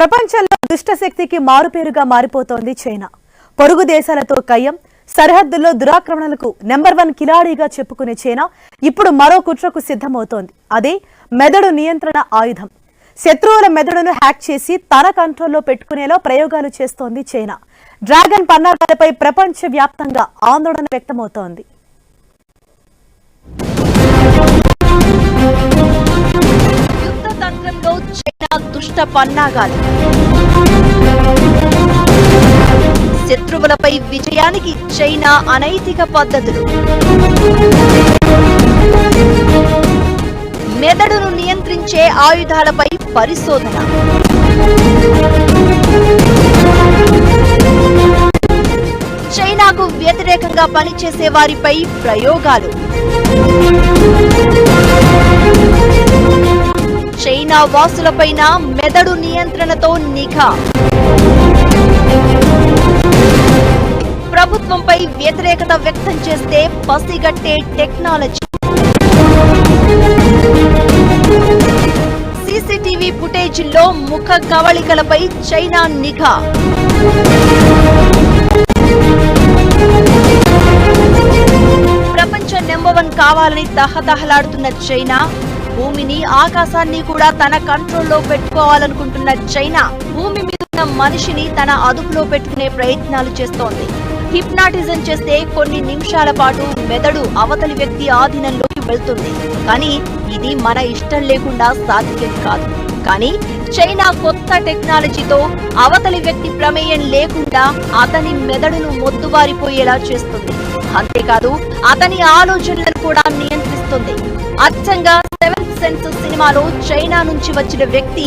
ప్రపంచంలో దుష్టశక్తికి మారుపేరుగా మారిపోతోంది చైనా. పొరుగు దేశాలతో కయ్యం సరిహద్దుల్లో దురాక్రమణలకు నెంబర్ వన్ కిలాడీగా చెప్పుకునే చైనా ఇప్పుడు మరో కుట్రకు సిద్ధమవుతోంది. అదే మెదడు నియంత్రణ ఆయుధం. శత్రువుల మెదడును హ్యాక్ చేసి తన కంట్రోల్లో పెట్టుకునేలా ప్రయోగాలు చేస్తోంది చైనా. డ్రాగన్ పన్నాగాలపై ప్రపంచ వ్యాప్తంగా ఆందోళన వ్యక్తమవుతోంది. రాష్ట్ర పన్నాగాలు. శత్రువులపై విజయానికి చైనా అనైతిక పద్ధతులు. మెదడును నియంత్రించే ఆయుధాలపై పరిశోధన. చైనాకు వ్యతిరేకంగా పనిచేసే వారిపై ప్రయోగాలు. చైనా వాసులపైన మెదడు నియంత్రణతో నిఘా. ప్రభుత్వంపై వ్యతిరేకత వ్యక్తం చేస్తే పసిగట్టే టెక్నాలజీ. సీసీటీవీ ఫుటేజీల్లో ముఖ కవళికలపై చైనా నిఘా. ప్రపంచ నెంబర్ వన్ కావాలని దహదహలాడుతున్న చైనా భూమిని ఆకాశాన్ని కూడా తన కంట్రోల్లో పెట్టుకోవాలనుకుంటున్న చైనా భూమి మీద ఉన్న మనిషిని తన అదుపులో పెట్టుకునే ప్రయత్నాలు చేస్తోంది. హిప్నాటిజం చేస్తే కొన్ని నిమిషాల పాటు మెదడు అవతలి వ్యక్తి ఆధీనంలోకి వెళ్తుంది. కానీ ఇది మన ఇష్టం లేకుండా సాధ్యం కాదు. కానీ చైనా కొత్త టెక్నాలజీతో అవతలి వ్యక్తి ప్రమేయం లేకుండా అతని మెదడును మొద్దుబారిపోయేలా చేస్తుంది. అంతేకాదు అతని ఆలోచనలను కూడా నియంత్రిస్తుంది. అచ్చంగా సెన్స్ సినిమాలో చైనా నుంచి వచ్చిన వ్యక్తి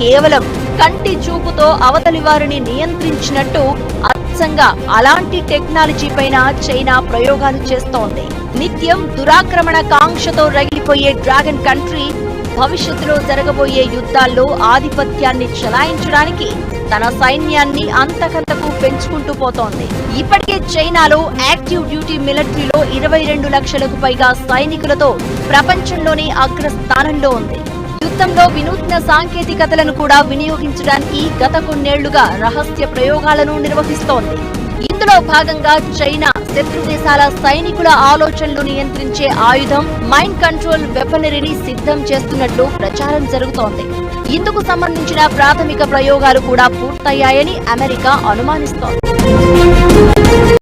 కేవలం కంటి చూపుతో అవతలి వారిని నియంత్రించినట్టు అచ్చంగా అలాంటి టెక్నాలజీ పైన చైనా ప్రయోగాలు చేస్తోంది. నిత్యం దురాక్రమణ కాంక్షతో రగిలిపోయే డ్రాగన్ కంట్రీ భవిష్యత్తులో జరగబోయే యుద్ధాల్లో ఆధిపత్యాన్ని చెలాయించడానికి తన సైన్యాన్ని అంతకంతకు పెంచుకుంటూ పోతోంది. ఇప్పటికే చైనాలో యాక్టివ్ డ్యూటీ మిలిటరీలో ఇరవై రెండు లక్షలకు పైగా సైనికులతో ప్రపంచంలోనే అగ్రస్థానంలో ఉంది. యుద్ధంలో వినూత్న సాంకేతికతలను కూడా వినియోగించడానికి గత కొన్నేళ్ళుగా రహస్య ప్రయోగాలను నిర్వహిస్తోంది. ఇందులో భాగంగా చైనా శత్రు దేశాల సైనికుల ఆలోచనలు నియంత్రించే ఆయుధం మైండ్ కంట్రోల్ వెపనరీని సిద్ధం చేస్తున్నట్లు ప్రచారం జరుగుతోంది. ఇందుకు సంబంధించిన ప్రాథమిక ప్రయోగాలు కూడా పూర్తయ్యాయని అమెరికా అనుమానిస్తోంది.